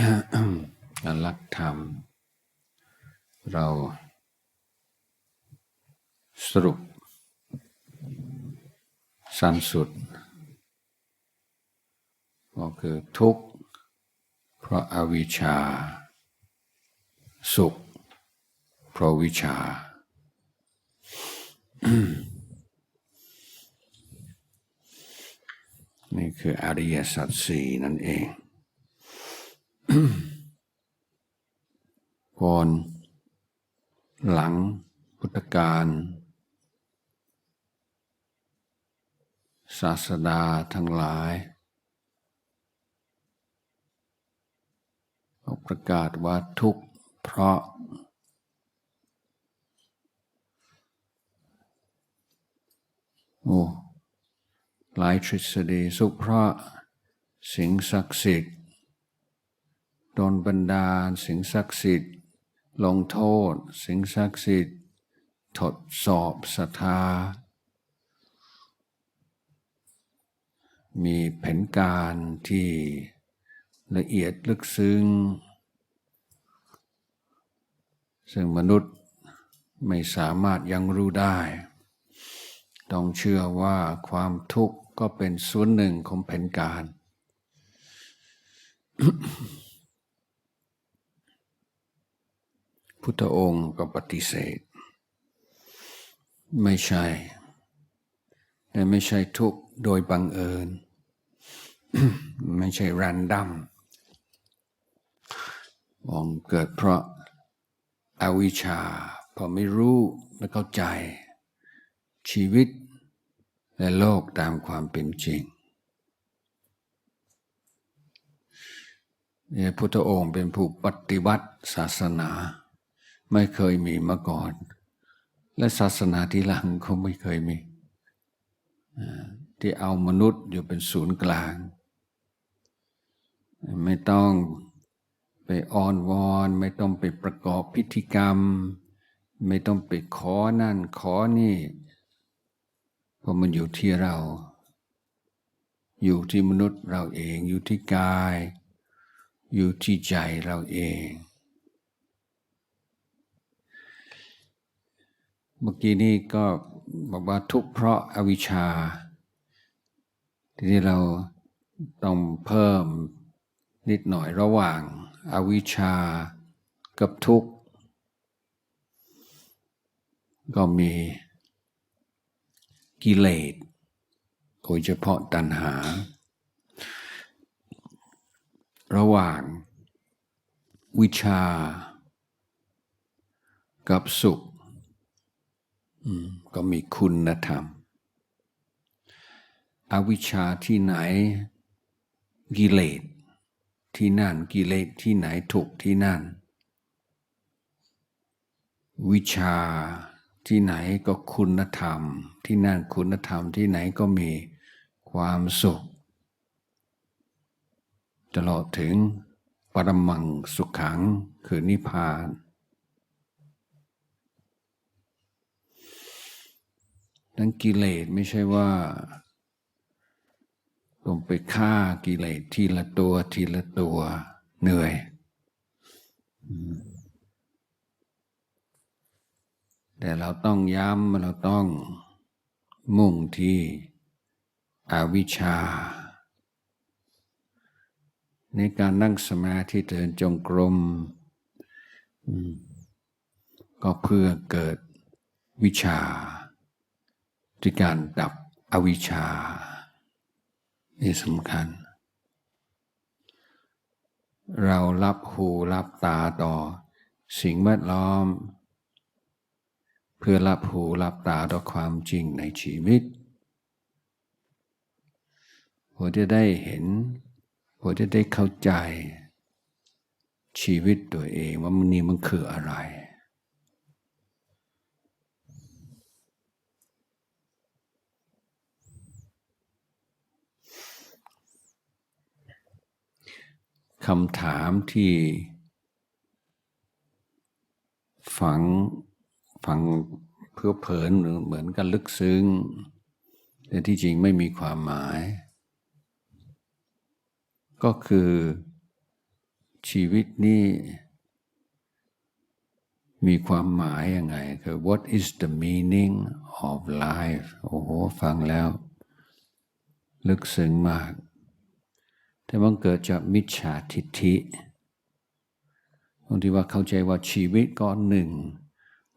การรักธรรม เราสรุป สั้นสุด ก็คือทุกข์ เพราะอาวิชชา สุข เพราะวิชา นี่คืออริยสัจสี่นั่นเอง ก่อน หลัง พุทธกาลศาสดาทั้งหลายเขาประกาศว่าทุกเพราะ โอ้หลายทฤษฎีสุขเพราะ สิ่งศักดิ์สิทธิ์ โดนบันดาลสิ่งศักดิ์สิทธิ์ ลงโทษสิ่งศักดิ์สิทธิ์ ทดสอบศรัทธา มีแผนการที่ละเอียดลึกซึ้ง ซึ่งมนุษย์ไม่สามารถยังรู้ได้ ต้องเชื่อว่าความทุกข์ก็เป็นส่วนหนึ่งของแผนการ พุทธองค์ก็ปฏิเสธ ไม่ใช่ แต่ไม่ใช่ทุกโดยบังเอิญ ไม่ใช่รันดัมมองเกิดเพราะอาวิชชาเพราะไม่รู้ไม่เข้าใจ ชีวิตและโลกตามความเป็นจริงเนี่ยพุทธองค์เป็นผู้ปฏิบัติศาสนา ไม่เคยมีมาก่อน และศาสนาที่หลังก็ไม่เคยมี ที่เอามนุษย์อยู่เป็นศูนย์กลาง ไม่ต้องไปอ้อนวอน ไม่ต้องไปประกอบพิธีกรรม ไม่ต้องไปขอนั่นขอนี่เพราะมันอยู่ที่เรา อยู่ที่มนุษย์เราเอง อยู่ที่กาย อยู่ที่ใจเราเอง เมื่อกี้นี้ก็บอกว่าทุกข์เพราะอาวิชชา ทีนี้เราต้องเพิ่มนิดหน่อยระหว่างอาวิชชากับทุกข์ ก็มีกิเลสโดยเฉพาะตัณหา ระหว่างวิชา กับสุข ก็มีคุณธรรม อวิชชาที่ไหนกิเลสที่นั่นกิเลสที่ไหนถูกที่นั่น วิชาที่ไหนก็คุณธรรม ที่นั่นคุณธรรมที่ไหนก็มีความสุข ตลอดถึงปรมังสุขขังคือนิพพาน นั้นกิเลสไม่ใช่ว่าต้องไปฆ่ากิเลสทีละตัวทีละตัวเหนื่อย แต่เราต้องย้ำเราต้องมุ่งที่อวิชชา ในการนั่งสมาธิเดินจงกรมก็เพื่อเกิดวิชา ที่การดับอวิชชา นี่สำคัญ เรารับหูรับตาต่อ สิ่งแวดล้อม เพื่อรับหูรับตาต่อความจริงในชีวิตเพื่อจะได้เห็นเพื่อจะได้เข้าใจชีวิตตัวเองว่ามันนี่มันคืออะไร คำถามที่ ฝังฟังเพื่อเพลินเหมือนกันลึกซึ้ง แต่ที่จริงไม่มีความหมาย ก็คือชีวิตนี้มีความหมายยังไงคือ what is the meaning of life โอ้โห ฟังแล้ว ลึกซึ้งมาก แต่มันเกิดจากมิจฉาทิฏฐิบางทีว่าเข้าใจว่าชีวิตก็หนึ่ง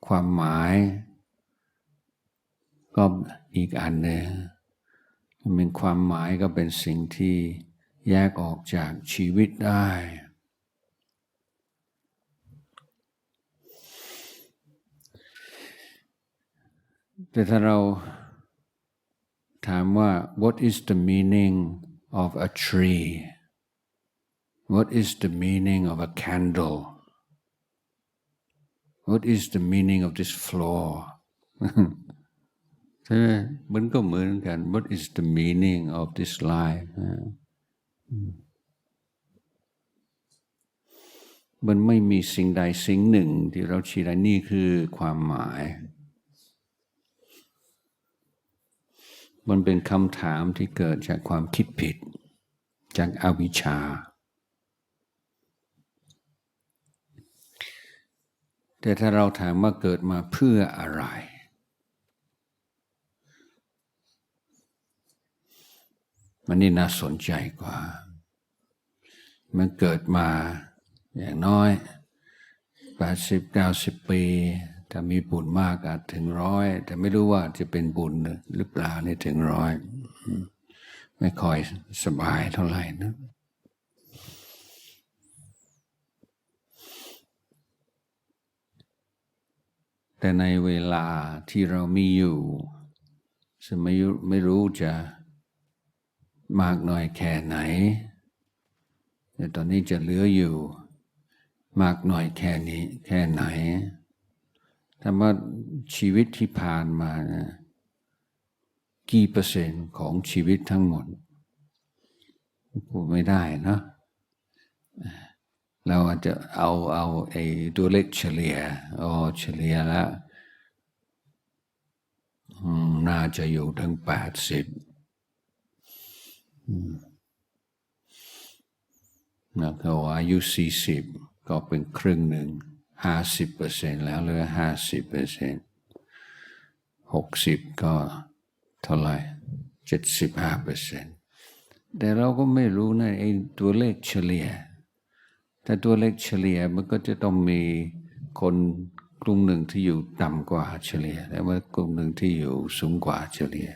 ความหมาย ก็อีกอันหนึ่งมันเป็นความหมายก็เป็นสิ่งที่แยกออกจากชีวิตได้ แต่ถ้าเราถามว่า what is the meaning of a tree what is the meaning of a candle what is the meaning of this floor ใช่ไหมมันก็เหมือนกัน what is the meaning of this life มันไม่มีสิ่งใดสิ่งหนึ่งที่เราชี้ได้นี่คือความหมาย มันเป็นคำถามที่เกิดจากความคิดผิด จากอาวิชชา แต่ถ้าเราถามว่าเกิดมาเพื่ออะไร มันนี่น่าสนใจกว่า มันเกิดมาอย่างน้อยแป ดสิบเก้าสิบปีถ้ามีบุญมากอาจถึงร้อย แต่ไม่รู้ว่าจะเป็นบุญหรือเปล่านี่ถึงร้อย ไม่ค่อยสบายเท่าไหร่นะแต่ในเวลาที่เรามีอยู่ซึ่งไม่ไม่รู้จะมากน้อยแค่ไหน แต่ตอนนี้จะเหลืออยู่ มากหน่อยแค่นี้แค่ไหน แต่ว่าชีวิตที่ผ่านมานะกี่เปอร์เซ็นต์ของชีวิตทั้งหมดพูดไม่ได้นะเราอาจจะเอาเอาไอ้ตัวเลขเฉลี่ยอ๋อเฉลี่ยแล้วน่าจะอยู่ถึงแปดสิบนะเขาอายุสี่สิบก็เป็นครึ่งหนึ่ง ห้าสิบเปอร์เซ็นแล้วเหลือห้าสิบเปอร์เซ็นหกสิบก็เท่าไหร่เจ็ดสิบห้าเปอร์เซ็นแต่เราก็ไม่รู้นะไอ้ตัวเลขเฉลี่ย แต่ตัวเลขเฉลี่ยมันก็จะต้องมีคนกลุ่มหนึ่งที่อยู่ต่ำกว่าเฉลี่ย และว่ากลุ่มหนึ่งที่อยู่สูงกว่าเฉลี่ย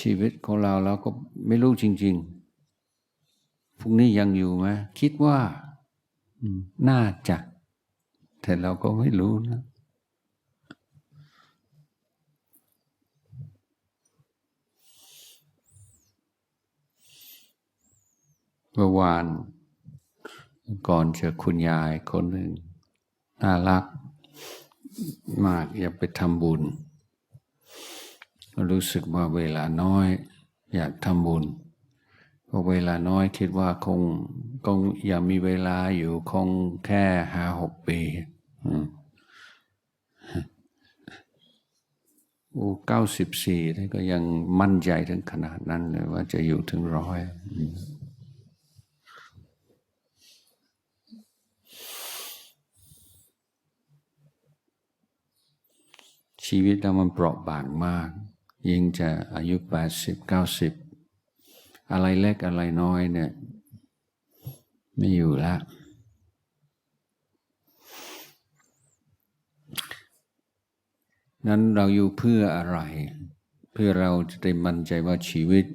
ชีวิตของเราเราก็ไม่รู้จริง ๆ พรุ่งนี้ยังอยู่ไหมคิดว่า น่าจะ แต่เราก็ไม่รู้นะเมื่อวาน ก่อนเจอคุณยายคนหนึ่ง น่ารัก มากอยากไปทำบุญ รู้สึกว่าเวลาน้อย อยากทำบุญ พอเวลาน้อยคิดว่าคงคงอยากมีเวลาอยู่คงแค่ห้าหกปีโอ้เก้าสิบสี่ท่านก็ยังมั่นใจถึงขนาดนั้นเลยว่าจะอยู่ถึงร้อยชีวิตเรามันเปราะบางมาก ยิ่งจะอายุแปดสิบเก้าสิบ อะไรเล็กอะไรน้อยเนี่ย ไม่อยู่แล้วนั้นเราอยู่เพื่ออะไร เพื่อเราจะได้มั่นใจว่าชีวิต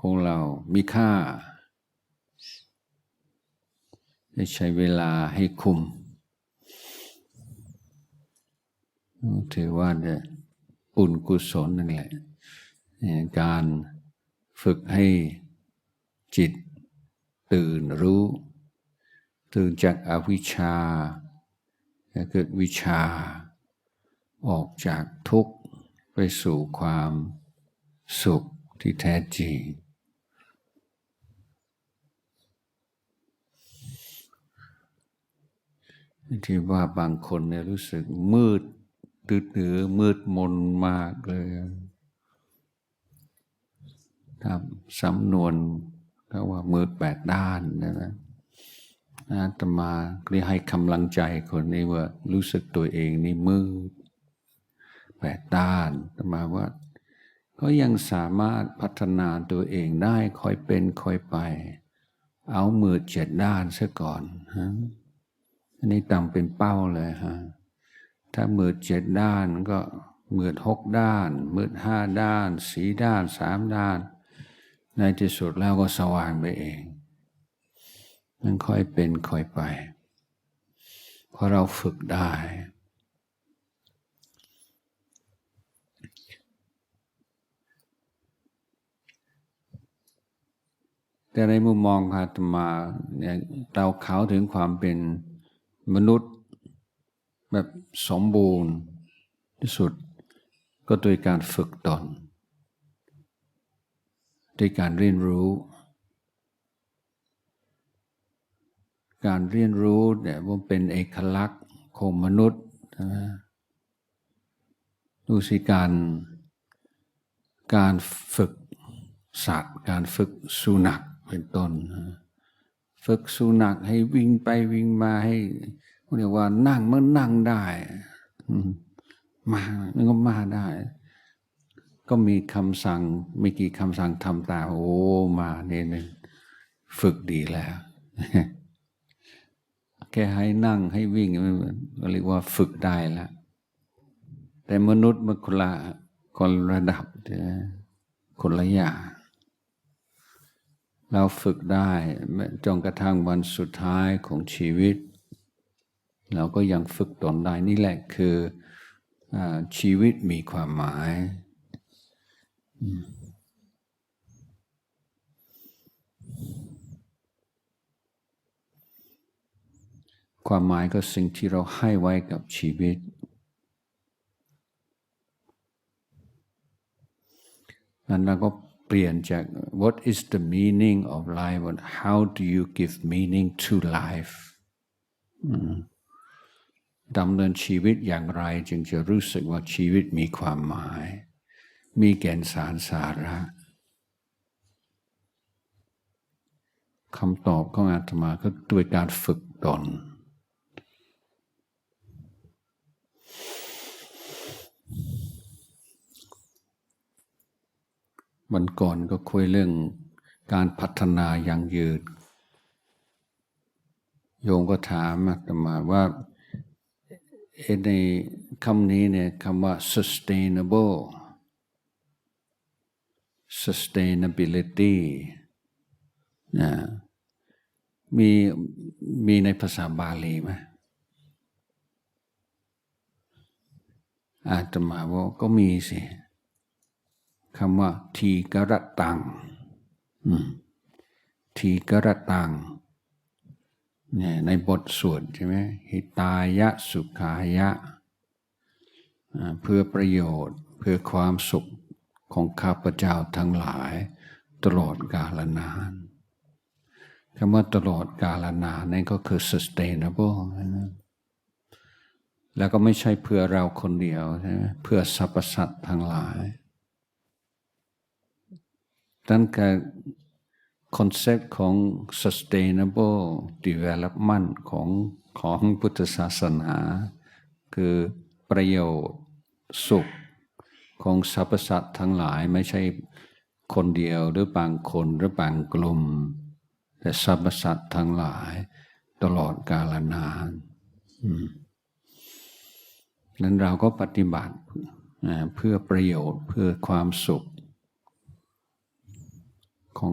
ของเรามีค่าได้ใช้เวลาให้คุ้มถือว่าเนี่ยอุญกุศลนั่นแหละการ ฝึกให้จิตตื่นรู้ ตื่นจากอาวิชชาเกิดวิชา ออกจากทุกข์ไปสู่ความสุขที่แท้จริง ที่ว่าบางคนเนี่ยรู้สึกมืดตื้อหือมืดมนมากเลย ครับสำนวนเขาว่ามืดแปดด้านนะนะอาตมาเรียกให้กำลังใจคนนี้ว่ารู้สึกตัวเองนี่มืดแปดด้านอาตมาว่าก็ยังสามารถพัฒนาตัวเองได้คอยเป็นคอยไป เอามือเจ็ดด้านซะก่อนฮะอันนี้ตั้งเป็นเป้าเลยฮะถ้ามือเจ็ดด้านก็มืดหกด้าน มืดห้าด้านสีด้านสามด้าน ในที่สุดแล้วก็สว่างไปเองมันค่อยเป็นค่อยไป เพราะเราฝึกได้ แต่ในมุมมองอาตมาเนี่ยเราเข้าถึงความเป็นมนุษย์แบบสมบูรณ์ที่สุดก็โดยการฝึกตน ด้วยการเรียนรู้ การเรียนรู้เนี่ยมันเป็นเอกลักษณ์ของมนุษย์นะดูสิการ การฝึกสัตว์ การฝึกสุนัขเป็นต้น ฝึกสุนัขให้วิ่งไปวิ่งมาให้เรียกว่านั่งเมื่อนั่งได้ มามันก็มาได้ ก็มีคำสั่งไม่กี่คำสั่งทำตาโอ้มาเนี่ยนึงฝึกดีแล้ว แค่ให้นั่งให้วิ่งก็เรียกว่าฝึกได้แล้วแต่มนุษย์มันคนละคนระดับคนละอย่างเราฝึกได้จนกระทั่งวันสุดท้ายของชีวิต เราก็ยังฝึกตนได้นี่แหละคืออชีวิตมีความหมาย ความหมายก็สิ่งที่เราให้ไว้กับชีวิต นั้นเราก็เปลี่ยนจาก what is the meaning of life and how do you give meaning to life ดำเนินชีวิตอย่างไรจึงจะรู้สึกว่าชีวิตมีความหมาย มีแก่นสารสาระคำตอบของอาตมาก็ด้วยการฝึกตน วันก่อนก็คุยเรื่องการพัฒนาอย่างยืดโยมก็ถามอาตมาว่าในคำนี้เนี่ยคำว่า sustainable sustainability นะมีมีในภาษาบาลีไหมอาตมาว่าก็มีสิคำว่า ทีกระตังทีกระตังเนี่ยในบทสวดใช่ไหมหิตายะสุขายะ เพื่อประโยชน์เพื่อความสุข ของข้าพเจ้าทั้งหลาย ตลอดกาลนานคำว่าตลอดกาลนานนั่นก็คือ sustainable นะแล้วก็ไม่ใช่เพื่อเราคนเดียวใช่ไหมเพื่อสรรพสัตว์ทั้งหลายตั้งแต่คอนเซ็ปต์ของ sustainable development ของของพุทธศาสนา คือประโยชน์สุข ของสรรพสัตว์ทั้งหลายไม่ใช่คนเดียวหรือบางคนหรือบางกลุ่ม แต่สรรพสัตว์ทั้งหลายตลอดกาลนานนั้นเราก็ปฏิบัติเพื่อประโยชน์เพื่อความสุข ของ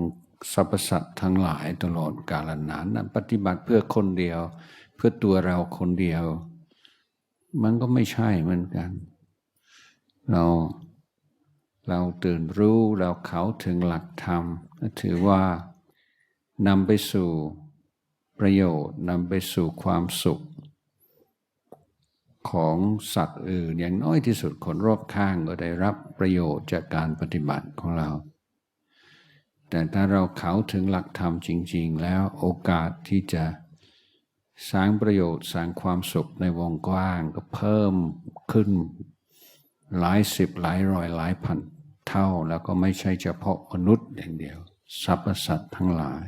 สรรพสัตว์ทั้งหลายตลอดกาลนานนะปฏิบัติเพื่อคนเดียว เพื่อตัวเราคนเดียว มันก็ไม่ใช่เหมือนกัน เราเราตื่นรู้เราเขาถึงหลักธรรม ถือว่านำไปสู่ประโยชน์นำไปสู่ความสุข ของสัตว์อื่นอย่างน้อยที่สุดคนรอบข้างก็ได้รับประโยชน์จากการปฏิบัติของเรา แต่ถ้าเราเขาถึงหลักธรรมจริง ๆ แล้วโอกาสที่จะสร้างประโยชน์สร้างความสุขในวงกว้างก็เพิ่มขึ้น หลายสิบหลายร้อยหลายพันเท่าแล้วก็ไม่ใช่เฉพาะมนุษย์อย่างเดียวสรรพสัตว์ทั้งหลาย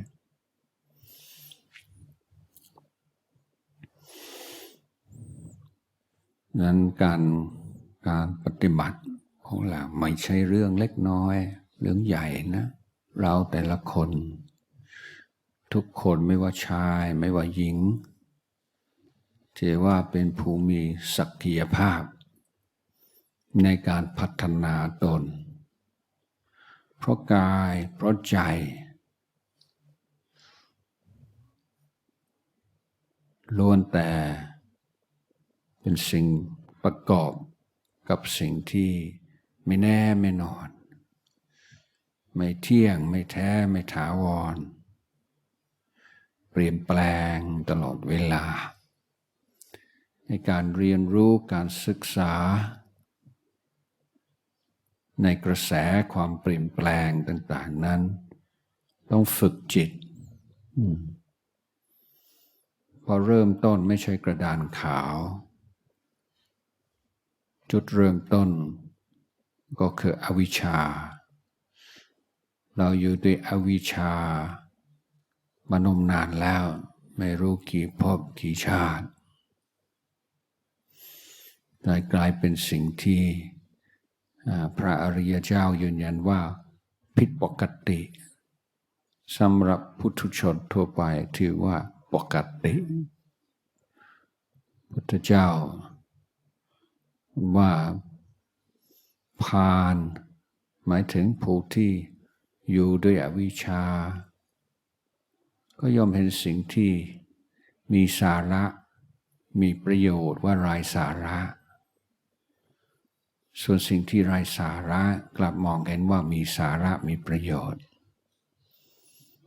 นั้นการการปฏิบัติของเราไม่ใช่เรื่องเล็กน้อย เรื่องใหญ่นะ เราแต่ละคน ทุกคนไม่ว่าชายไม่ว่าหญิงถือว่าเป็นผู้มีศักยภาพ ในการพัฒนาตน เพราะกาย เพราะใจ ล้วนแต่เป็นสิ่งประกอบกับสิ่งที่ไม่แน่ไม่นอน ไม่เที่ยงไม่แท้ไม่ถาวร เปลี่ยนแปลงตลอดเวลา ในการเรียนรู้การศึกษา ในกระแสความเปลี่ยนแปลงต่าง ๆนั้น ต้องฝึกจิตพอเริ่มต้นไม่ใช่กระดานขาว จุดเริ่มต้น ก็คืออวิชชา เราอยู่ด้วยอวิชชามานมนานแล้วไม่รู้กี่พบกี่ชาติได้กลายเป็นสิ่งที่ พระอริยเจ้ายืนยันว่าผิดปกติสำหรับพุทธชนทั่วไปถือว่าปกติ พุทธเจ้า ว่าพานหมายถึงผู้ที่อยู่ด้วยอวิชชา ก็ย่อมเห็นสิ่งที่มีสาระ มีประโยชน์ว่าไร้สาระ ส่วนสิ่งที่ไร้สาระกลับมองเห็นว่ามีสาระมีประโยชน์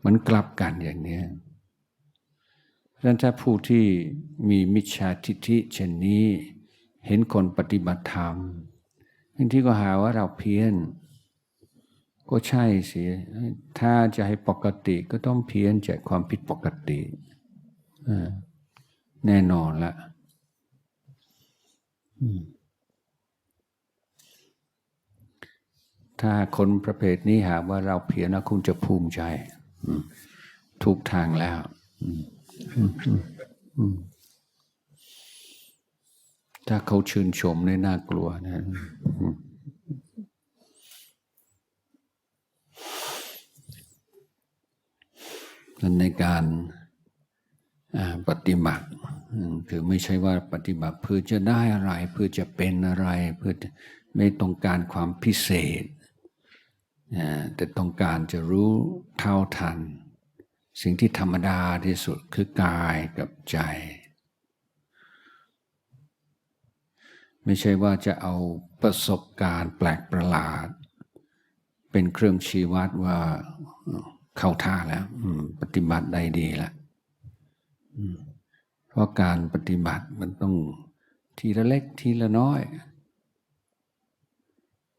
มันกลับกันอย่างนี้ดังนั้นถ้าผู้ที่มีมิจฉาทิฏฐิเช่นนี้ เห็นคนปฏิบัติธรรมบางที่ก็หาว่าเราเพี้ยน ก็ใช่สิถ้าจะให้ปกติก็ต้องเพี้ยนจากความผิดปกติแน่นอนละ ถ้าคนประเภทนี้หาว่าเราเพี้ยนนะคุณจะภูมิใจทุกทางแล้วถ้าเขาชื่นชมในน่ากลัวนะในการปฏิบัติคือไม่ใช่ว่าปฏิบัติเพื่อจะได้อะไร เพื่อจะเป็นอะไรเพื่อไม่ต้องการความพิเศษ แต่ต้องการจะรู้เท่าทัน สิ่งที่ธรรมดาที่สุดคือกายกับใจ ไม่ใช่ว่าจะเอาประสบการณ์แปลกประหลาด เป็นเครื่องชี้วัดว่าเข้าท่าแล้วปฏิบัติได้ดีแล้วเพราะการปฏิบัติมันต้องทีละเล็กทีละน้อย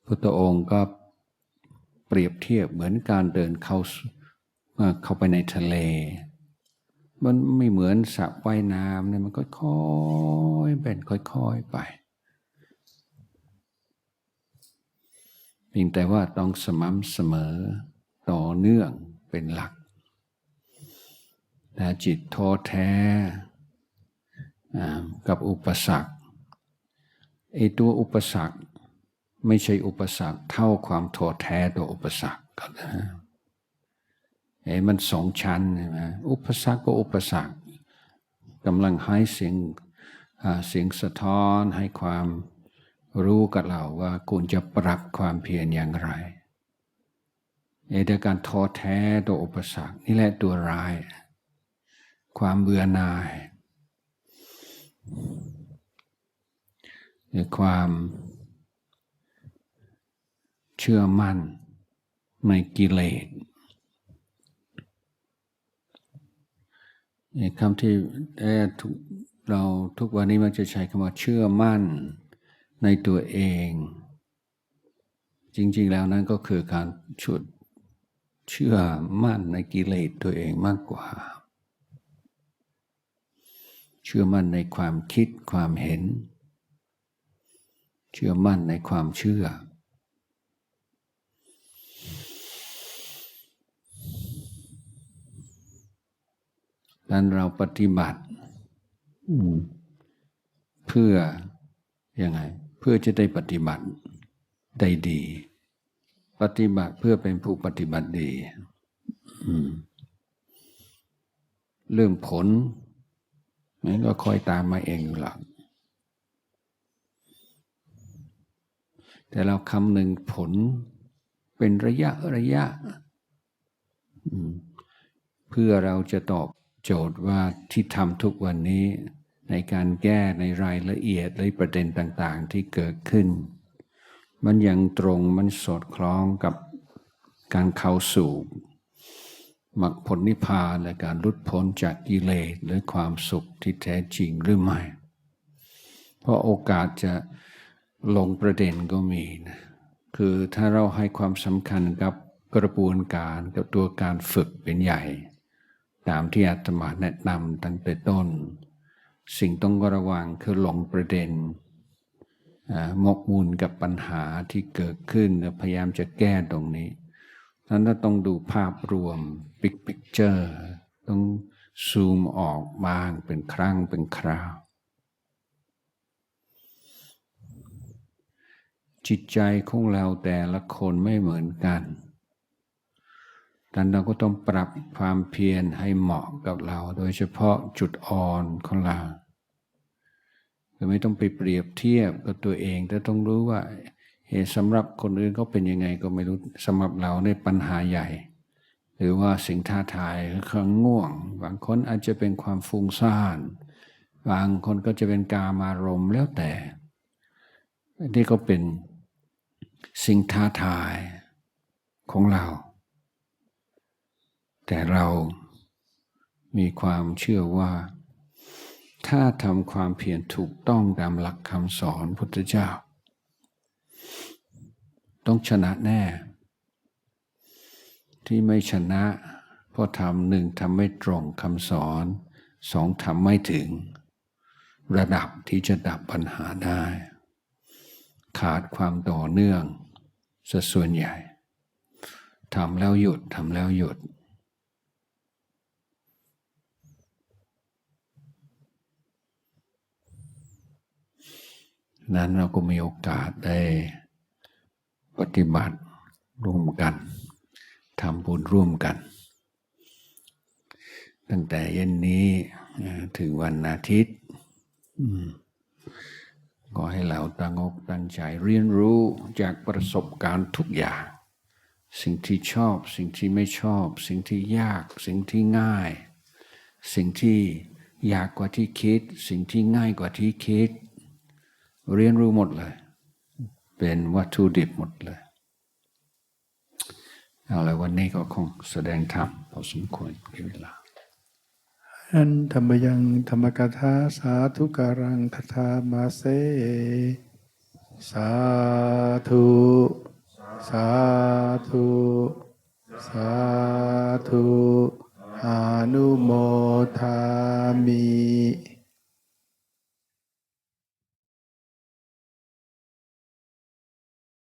พุทธองค์ก็ เปรียบเทียบเหมือนการเดินเข้าเข้าไปในทะเล มันไม่เหมือนสระว่ายน้ำเนี่ยมันก็ค่อยเป็นค่อยๆไปเพียงแต่ว่าต้องสม่ำเสมอต่อเนื่องเป็นหลักแต่จิตท้อแท้กับอุปสรรคไอตัวอุปสรรค ไม่ใช่อุปสรรคเท่าความท้อแท้ตัวอุปสรรคก็นนะไอ้มันสองชั้นใช่ไหมอุปสรรคก็อุปสรรคกำลังให้เสียงเสียงสะท้อนให้ความรู้กับเราว่าคุณจะปรับความเพียรอย่างไรในแต่การท้อแท้ตัวอุปสรรคนี่แหละตัวร้าย ความเบื่อหน่ายหรือความ เชื่อมั่นในกิเลสคำที่เราทุกวันนี้มันจะใช้คำว่าเชื่อมั่นในตัวเอง จริงๆแล้วนั้นก็คือการชุดเชื่อมั่นในกิเลสตัวเองมากกว่า เชื่อมั่นในความคิดความเห็น เชื่อมั่นในความเชื่อ นั้นเราปฏิบัติอืมเพื่อยังไง เพื่อจะได้ปฏิบัติได้ดี ปฏิบัติเพื่อเป็นผู้ปฏิบัติดีอืมเรื่องผลมันก็คอยตามมาเองอยู่หลักแต่เราคำหนึ่งผลเป็นระยะระยะอืมเพื่อเราจะตอบ โจทย์ว่าที่ทำทุกวันนี้ในการแก้ในรายละเอียดและประเด็นต่างๆที่เกิดขึ้น มันยังตรงมันสอดคล้องกับการเข้าสู่มรรคผลนิพพานและการหลุดพ้นจากกิเลสหรือความสุขที่แท้จริงหรือไม่ เพราะโอกาสจะลงประเด็นก็มีนะคือถ้าเราให้ความสำคัญกับกระบวนการกับตัวการฝึกเป็นใหญ่ ตามที่อาตมาแนะนำตั้งแต่ต้น สิ่งต้องระวังคือหลงประเด็นหมกมุ่นกับปัญหาที่เกิดขึ้นพยายามจะแก้ตรงนี้นั้นเราต้องดูภาพรวม big picture ต้องซูมออกบ้างเป็นครั้งเป็นคราว จิตใจของเราแต่ละคนไม่เหมือนกัน นั้นเราก็ต้องปรับความเพียรให้เหมาะกับเรา โดยเฉพาะจุดอ่อนของเราคือไม่ต้องไปเปรียบเทียบกับตัวเอง แต่ต้องรู้ว่าเหตุสำหรับคนอื่นเขาเป็นยังไงก็ไม่รู้สำหรับเราในปัญหาใหญ่ หรือว่าสิ่งท้าทายคือความง่วง บางคนอาจจะเป็นความฟุ้งซ่าน บางคนก็จะเป็นกามารมณ์แล้วแต่นี่ก็เป็นสิ่งท้าทายของเรา แต่เรามีความเชื่อว่า ถ้าทำความเพียรถูกต้องตามหลักคำสอนพุทธเจ้า ต้องชนะแน่ ที่ไม่ชนะเพราะทำหนึ่งทำไม่ตรงคำสอนสองทำไม่ถึง ระดับที่จะดับปัญหาได้ ขาดความต่อเนื่องซะส่วนใหญ่ทำแล้วหยุดทำแล้วหยุด นั้นเราก็มีโอกาสได้ปฏิบัติร่วมกันทำบุญร่วมกัน ตั้งแต่เย็นนี้ถึงวันอาทิตย์ก็ให้เราตั้งอกตั้งใจเรียนรู้จากประสบการณ์ทุกอย่าง สิ่งที่ชอบ สิ่งที่ไม่ชอบ สิ่งที่ยาก สิ่งที่ง่าย สิ่งที่ยากกว่าที่คิด สิ่งที่ง่ายกว่าที่คิด เรียนรู้หมดเลย เป็นวัตถุดิบหมดเลย เอาละวันนี้ก็คงแสดงธรรมพอสมควรแก่เวลาอันธรรมยังธรรมกถาสาธุการังคถามาเซสาธุสาธุสาธุอนุโมทามิ